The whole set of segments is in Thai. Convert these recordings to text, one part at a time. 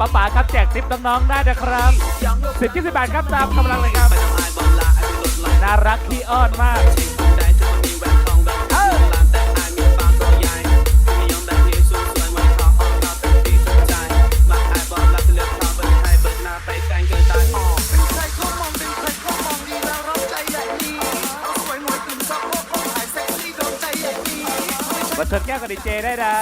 ป๋าป๋าครับแจกทิปน้องๆได้นะครับสิบยี่สิบบาทครับตามกำลังเลยครับ น่ารักขี้อ้อนมากเอ้าใครเขามองเป็นใครเขามองดีแล้วรับใจใหญ่ดีเถ่ายเซ็กซี่โดนใจใหญ่ดีมาเชิญแก้วกับดีเจได้นะ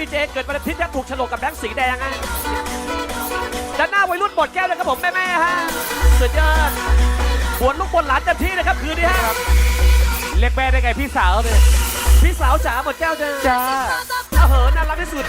ดีเจเกิดวันอาทิตย์ที่ถูกฉลกกับแบงค์สีแดงฮะด้านหน้าวัยรุ่นหมดแก้วเลยครับผมแม่ๆฮะสุดยอดบวนลูกบนหลานเต็มที่นะครับคืนนี้ฮะเรียกแม่ได้ไงพี่สาวเลยพี่สาวจ๋าหมดแก้วจ้าจ้าเออเหอะน่ารักที่สุด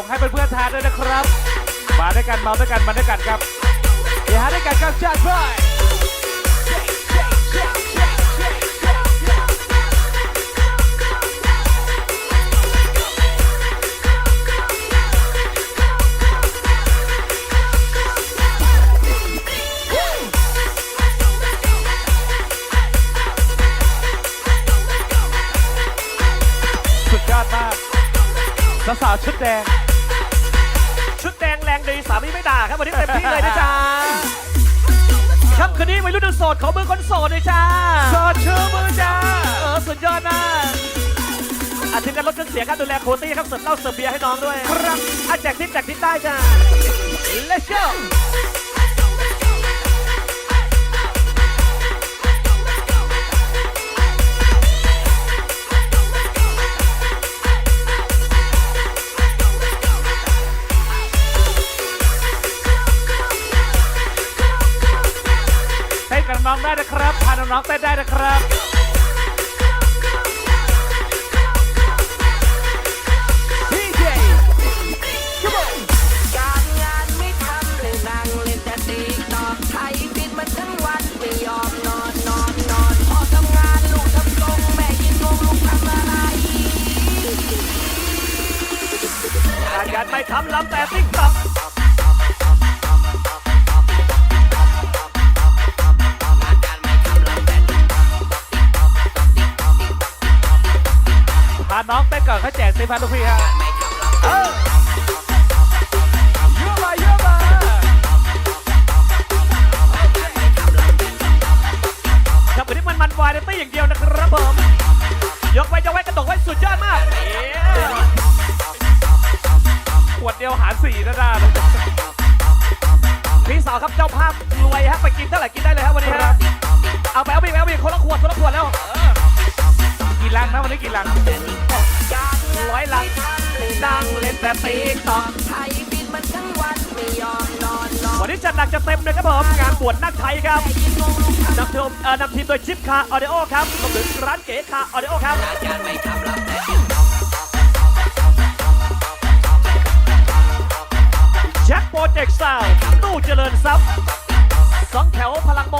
ส่งให้เพื่อนๆทานด้วยนะครับ มาด้วยกันเมาด้วยกันมาด้วยกันครับเดี๋ยวหาด้วยกันครับจัดไปสากสาวๆชุดแดง สามีไม่ด่าครับวันนี้เต็มที่เลยนะจ๊ะค่ำคืนนี้วัยรุ่นโสดขอมือคนโสดเลยจ้าโสดชูมือจ้าเออสุดยอดมากอาทิตย์กันลดเครื่องเสียงการดูแลโคตี้ครับเสิร์ฟเหล้าเสิร์ฟเบียร์ให้น้องด้วย ครับอาแจกทิปแจกทิปได้จ้า Let's go เต้นได้นะครับ DJ การงานไม่ทำเลยนั่งเล่นแต่ น้องเต้นก่อนเขาแจกสิพันลูกพี่ฮะเออเยอะมาเยอะมาครับวันนี้มันมันวายในตี้อย่างเดียวนะครับผมยกไว้ยกไว้กระดกไว้สุดยอดมากเย้สี่ด้านหน้าเลยพี่สาวครับเจ้าภาพรวยฮะไปกินเท่าไหร่กินได้เลยครับวันนี้ฮะเอาไปเอาไปเอาไปคนละขวดคนละขวดแล้ว กี่ลังนะวันนี้กี่ลังร้อยลังนั่งเล่นแต่ตีต่อไทยบินมันทั้งวันไม่ยอมนอนนอนวันนี้จัดหนักจัดเต็มเลยครับผมงานบวชนักไทยครับยิงงงลุงทำนำทีมเอ่อนำทีมโดยชิปคาออเดโอครับรวมถึงร้านเก๋คาออเดโอครับการไม่ทำรับแต่แจ็คโปรเจกต์ซาวตู้เจริญทรัพย์สองแถวพลังโม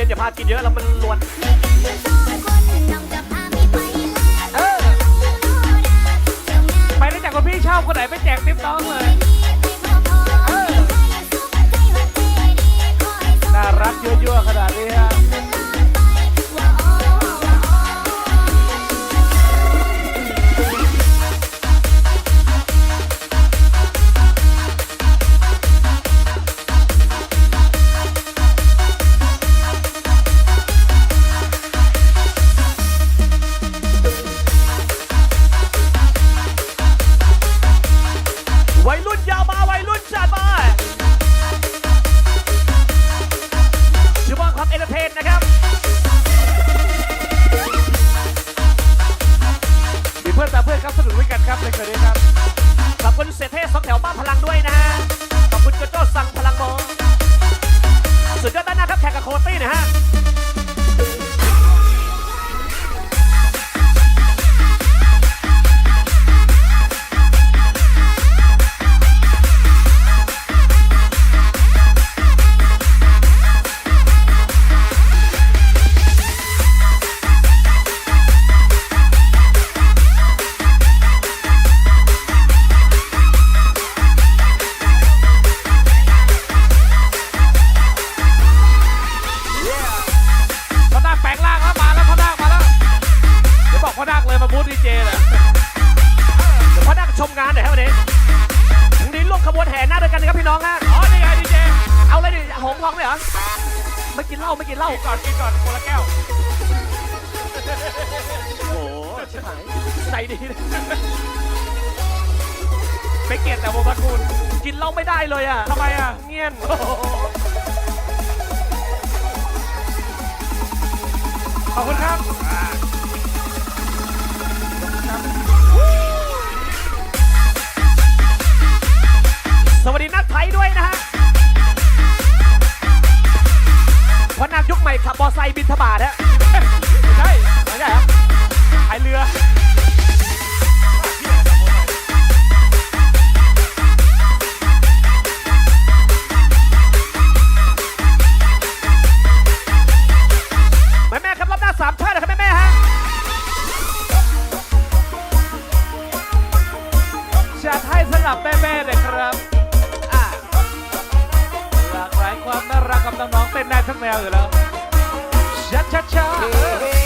ย็นอย่าพากินเยอะแล้วมันลวนไปเออไปได้จากคนพี่ชอบคนไหนไปแจกติ๊บน้องเลยน่ารักยั่วๆขนาดนี้ฮะ นเตอร์เทนนะครับมีเพื่อนตาเพื่อนครับสนุกด้วยกันครับในคืนนี้ครับขอบคุณเศรษฐสองแถวบ้านพลังด้วยนะฮะขอบคุณโจโจ้สั่งพลังมองสุดยอดด้านหน้าครับแข่งกับโคตี้นะฮะ กินเหล้าไม่ได้เลยอะทำไมอะ เงียน ขอบคุณครับสวัสดีนักไทยด้วยนะฮะพนักยุคใหม่ขับบอไซค์บินทบาทฮะ ไม่ใช่ไม่ใช่ครับพายเรือ สับแม่แม่ๆเลยครับอะหลากหลายความน่ารักกับน้องๆเต้นได้ทั้งแนวอยู่แล้วชัดชัดชัด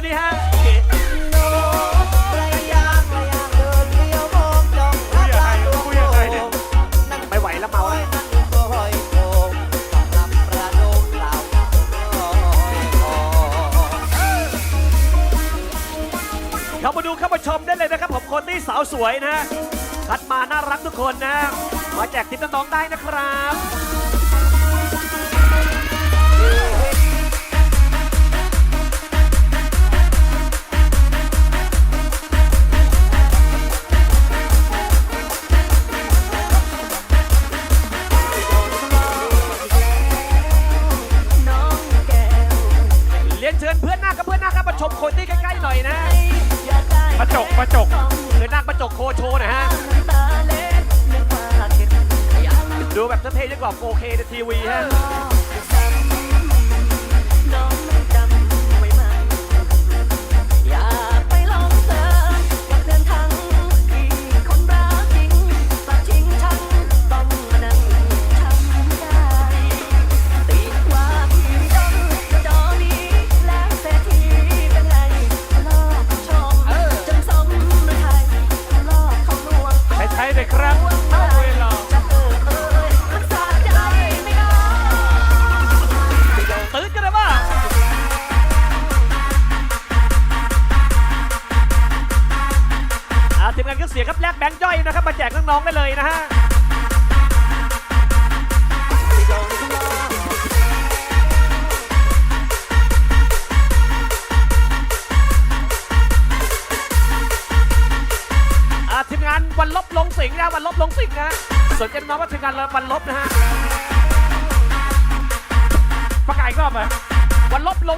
นนี้ฮะไม่ไหวแล้วเมาแล้วเข้ามาดูเข้ามาชมได้เลยนะครับผมคนที่สาวสวยนะคัดมาน่ารักทุกคนนะ มาแจกทิปน้องๆได้นะครับ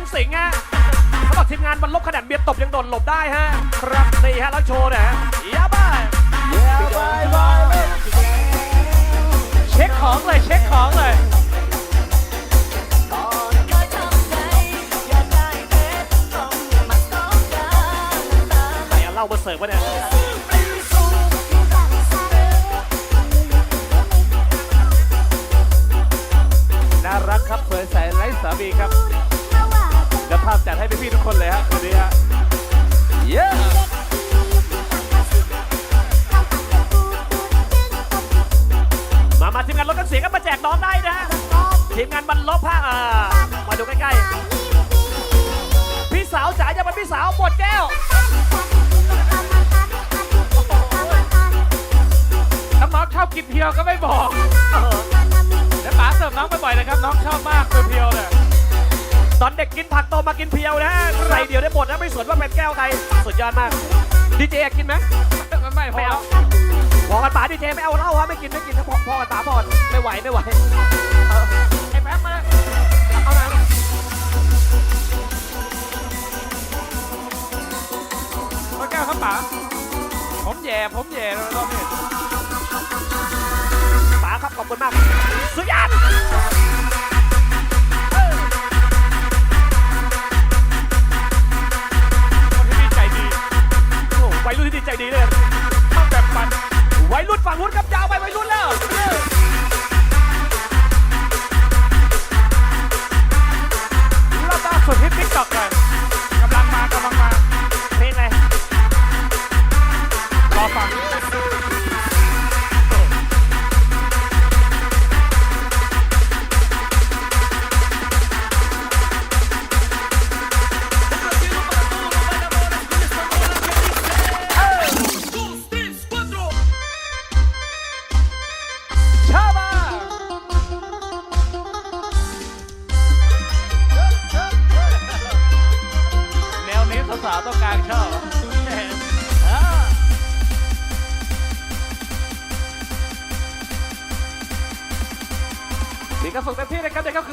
งสิงห์ฮะเขาบอกทีมงานวันลบขนาดเบียร์ตบยังโดนหลบได้ฮะ ครับนี่ฮะแล้วโชว์นะฮะยาบ้าเช็คของเลยเช็คของเลยก่อนเคยทำใจอยากได้เพชรต้องมาต้องการตาใครเอาเหล้ามาเสิร์ฟวะเนี่ยน่ารักครับสวยใสไร้สามีครับเดี๋ยว ภาพจัดให้พี่ๆทุกคนเลยฮะวันนี้ฮะเย้ มา มาทีมงานลดกันเสียงก็มาแจกน้องได้นะฮะทีมงานบรรลบฮะอ่า มากินเพียวนะฮะใส่เดียวได้หมดนะไม่สนว่าเป็นแก้วใครสุดยอดมากดีเจอยากกินไหมไม่พไม่อเอาบอกกันป๋าดีเจไม่เอาเหล้าฮะไม่กินไม่กินถ้าพอพอกันป๋าพอดไม่ไหวไม่ไหวเออไอ้แป๊บมาเลยเอาหน่อยพระแก้วครับป๋าผมแย่ผมแย่เลยรอบนี้ป๋าครับขอบคุณมากสุดยอด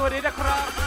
วัสดีนะครับ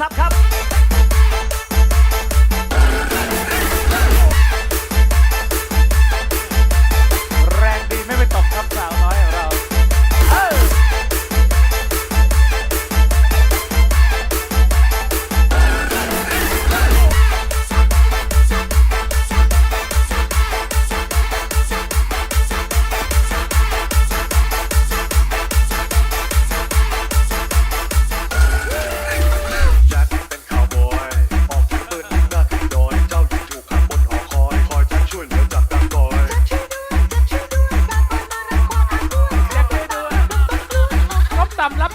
ทรัพย์ครับ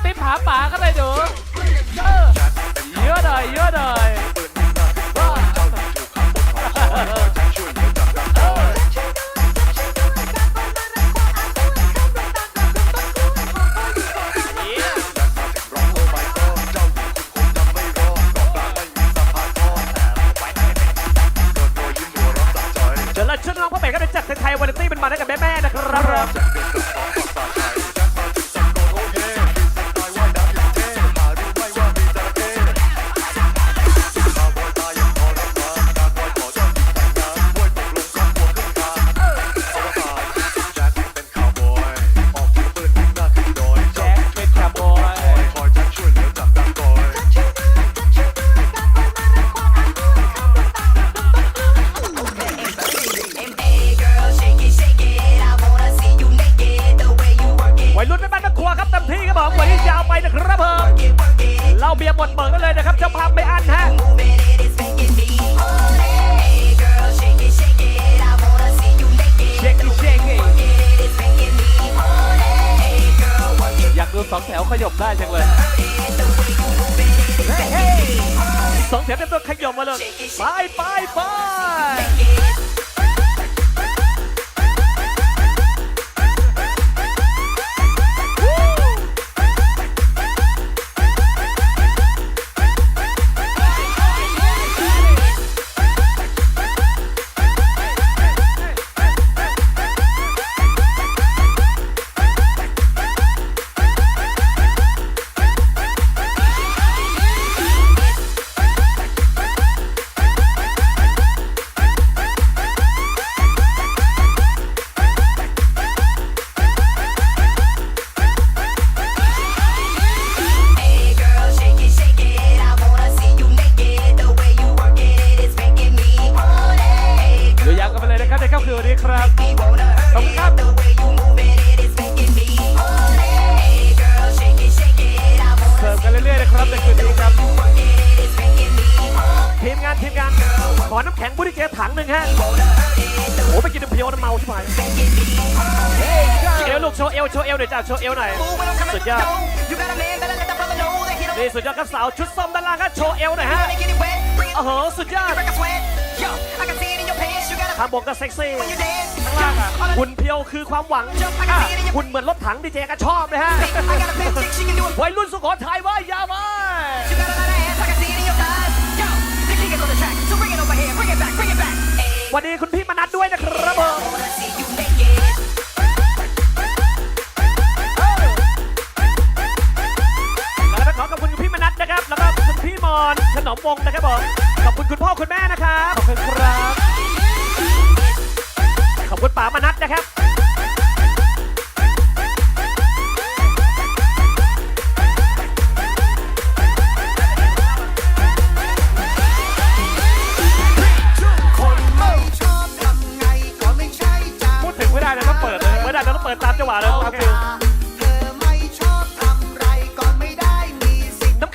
ปผาป่าก็ได้ดูเยอะหน่อยเยอะหน่อย fun! ครับขอบคุณครับเสิร์ฟกันเรื่อยๆนะครับในคืนนี้ครับ ทีมงานทีมงาน ขอน้ำแข็งบุรีเจถังหนึ่งฮะโอ้ไปกินน้ำเพียวน้ำเมาใช่ไหมเอวลูกโชว์เอลโชว์เอลหน่อยจ้าโชว์เอลหน่อยสุดยอดนี่สุดยอดครับสาวชุดส้มด้านล่างครับโชว์เอลหน่อยฮะโอ้โหสุดยอด ทางบนก็เซ็กซี่ข้างล่างอะหุ่นเพียวคือความหวังหุ่นเหมือนรถถังดีเจก็ชอบนะฮะวัยรุ่นสุโขทัยว่ายาไว้วันนี้คุณ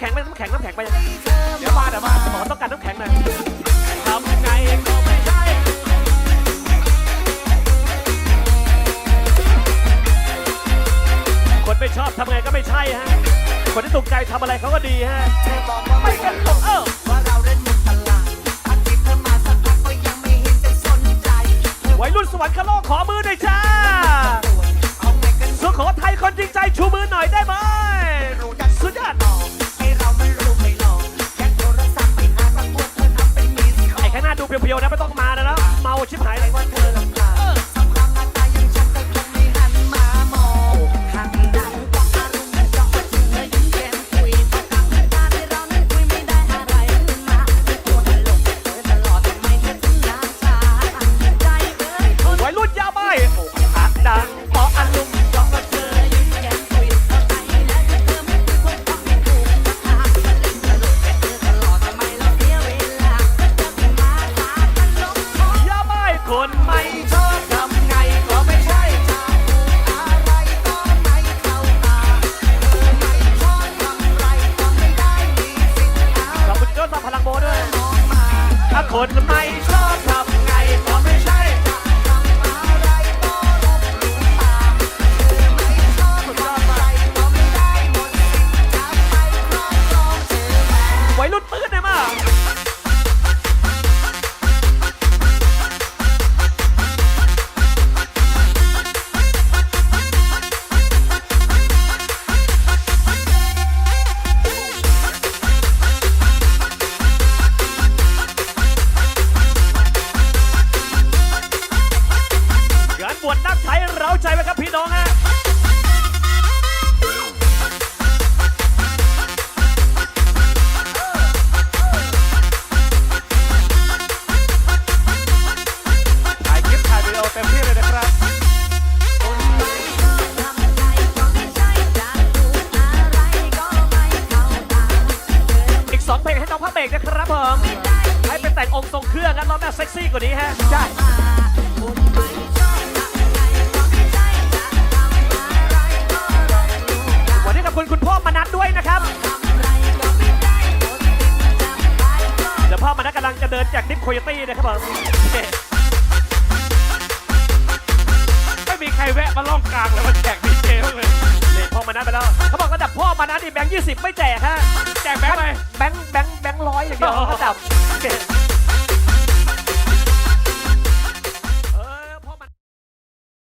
ข็งไปน้ำแข็งน้ำแข็งไปยังเดี๋ยวมาเดี๋ยวมาหมอต้องการน้ำแข็งหน่อทำยังไงก็ไม่ได้คนไม่ชอบทำไงก็ไม่ใช่ฮะ คนที่ตกใจทำอะไรเขาก็ดีฮะไม่กันตกเออวัยรุ่นสวรรคโลกขอมือหน่อยจ้าสุโขทัยคนจริงใจชูมือหน่อยได้ไหม กเบรกนะครับผมไม่ได้ให้ไปแต่งองค์ทรงเครื่องกันรอบหน้าเซ็กซี่กว่านี้ฮะใช่คนไม่ชอบทำไงก็ไม่ใช่จะทำอะไรก็ลบหลู่ตาวันนี้ขอบคุณคุณพ่อมนัดด้วยนะครับทำไรก็ไม่ได้หมดสิทธิ์จะไปก็เดี๋ยวพ่อมนัดกำลังจะเดินจากดิฟโคโยตี้นะครับผมไม่มีใครแวะมาล่องกลางแล้วมาแจกดีเจบ้างเลยนี่พ่อมนัดไปแล้วเขาบอกระดับพ่อมนัดนี่แบงค์ยี่สิบไม่แจกฮะแจกแบงค์อะไรแบงค์แบงค์แบงค์ ร้อยอย่างเดียวระดับ